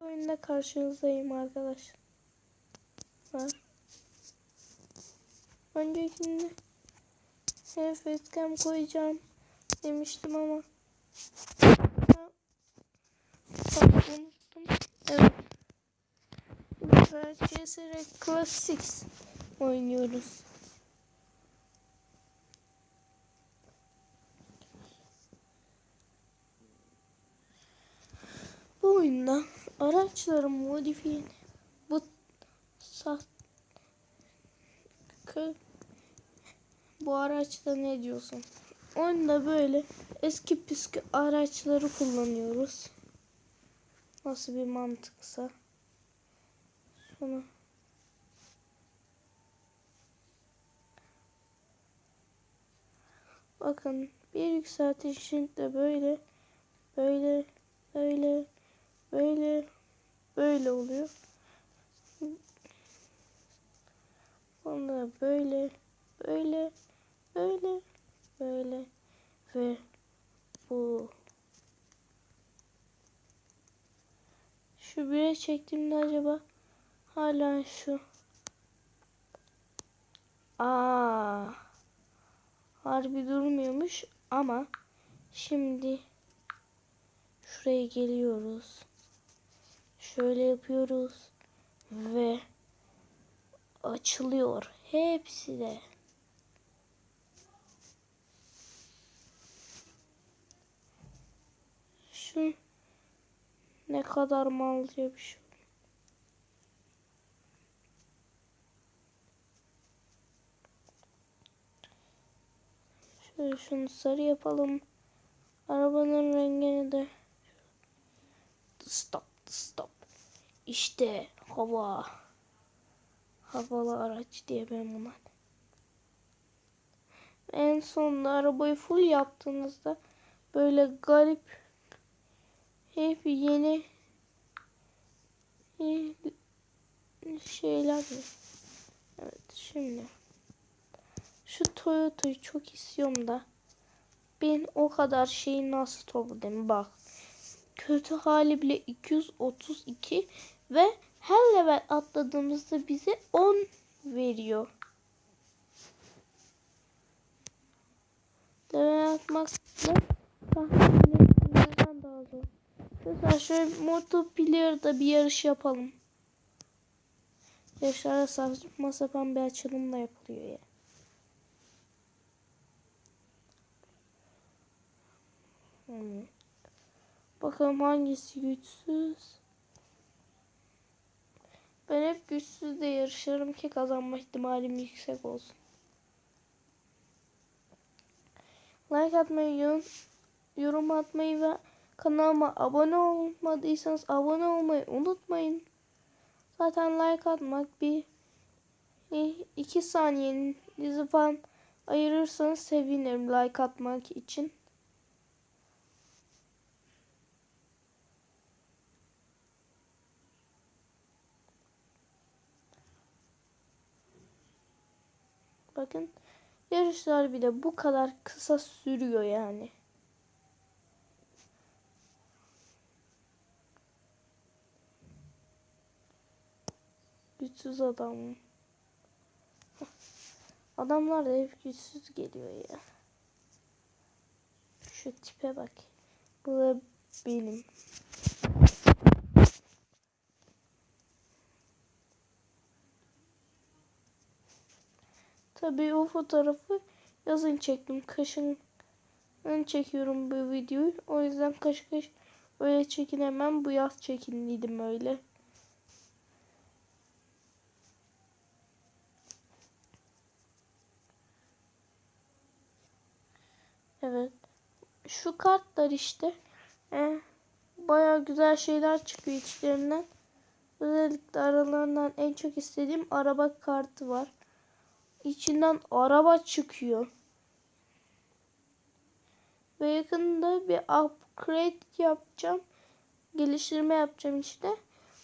Oyunda karşınızdayım arkadaşlar. Öncekinde hep webcam koyacağım demiştim ama unuttum. Evet. Bu sefer CSR Classics oynuyoruz. Bu oyunda araçların modifiye bu kö bu araçta ne diyorsun? Oyunda böyle eski püskü araçları kullanıyoruz. Nasıl bir mantıksa. Şunu Bakın bir yükseltişinde böyle böyle böyle oluyor. Sonra böyle böyle böyle böyle ve bu şu bire çektiğimde acaba hala şu Aa harbi durmuyormuş ama şimdi şuraya geliyoruz. Şöyle yapıyoruz ve açılıyor hepsi de. Şu ne kadar malca bir şey. Şöyle şunu sarı yapalım. Arabanın rengini de stop stop. İşte hava. Havalı araç diye ben buna. En sonunda arabayı full yaptığınızda böyle garip hep yeni şeyler? Evet şimdi şu Toyota'yı çok istiyorum da ben o kadar şeyi nasıl topladım bak kötü hali bile 232 ve her level atladığımızda bize 10 veriyor. Level atmakla tahminlerimizden daha zor. Mesela şöyle multiplayer'da bir yarış yapalım. Yarışlarda saçma sapan bir açılımla yapılıyor ya. Hmm. Bakalım hangisi güçsüz. Ben hep güçsüz de yarışırım ki kazanma ihtimalim yüksek olsun. Like atmayı, yorum atmayı ve kanalıma abone olmadıysanız abone olmayı unutmayın. Zaten like atmak bir iki saniyenizi falan ayırırsanız sevinirim like atmak için. Bakın yarışlar bile bu kadar kısa sürüyor yani. Güçsüz adam. Adamlar da hep güçsüz geliyor ya. Şu tipe bak. Bu da benim. Tabii o fotoğrafı yazın çektim. Kışın çekiyorum bu videoyu. O yüzden kış kış öyle çekinemem. Bu yaz çekinliydim öyle. Evet. Şu kartlar işte. E, Baya güzel şeyler çıkıyor içlerinden. Özellikle aralarından en çok istediğim araba kartı var içinden araba çıkıyor. Ve yakında bir upgrade yapacağım. Geliştirme yapacağım işte.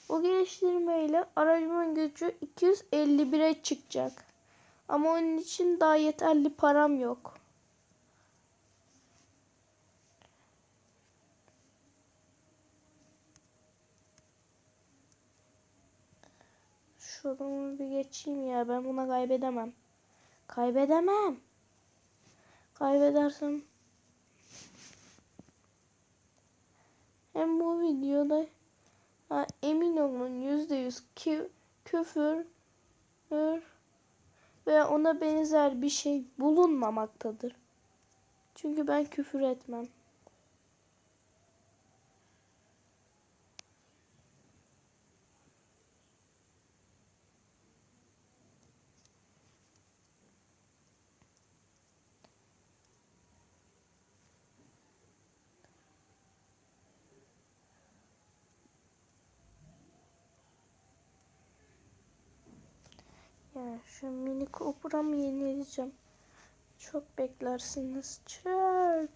O geliştirmeyle aracımın gücü 251'e çıkacak. Ama onun için daha yeterli param yok. şu adamı bir geçeyim ya. Ben buna kaybedemem. Kaybedemem. Kaybedersem hem bu videoda ha, emin olun yüzde yüz ki küfür ve ona benzer bir şey bulunmamaktadır. Çünkü ben küfür etmem. Yani şu mini Coop'ramı yenileceğim. Çok beklersiniz. Çok.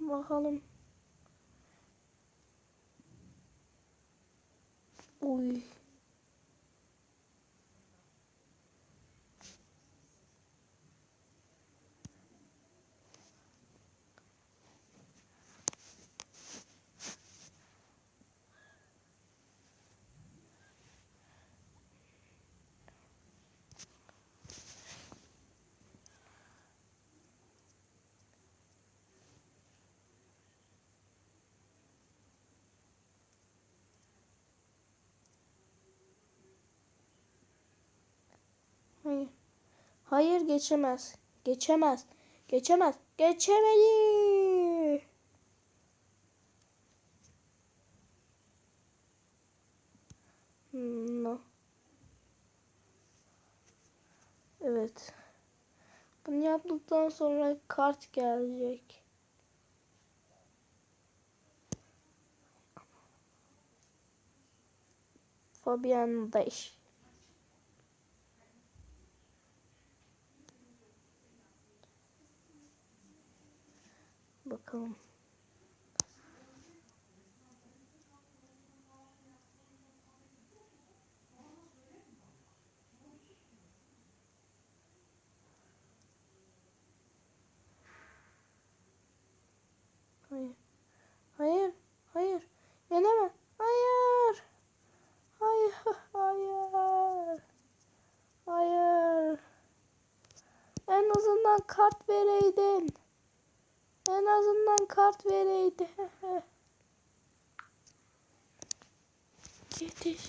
Bakalım. Uy. Hayır. Hayır geçemez. Geçemez. Geçemez. Geçemedi. Hmm, No. Evet. Bunu yaptıktan sonra kart gelecek. Fabian Dash. Bakalım. Hayır. Hayır. Hayır. Yeneme. Hayır. Hayır. Hayır. Hayır. En azından kart vereydin. En azından kart vereydi. Yetiş.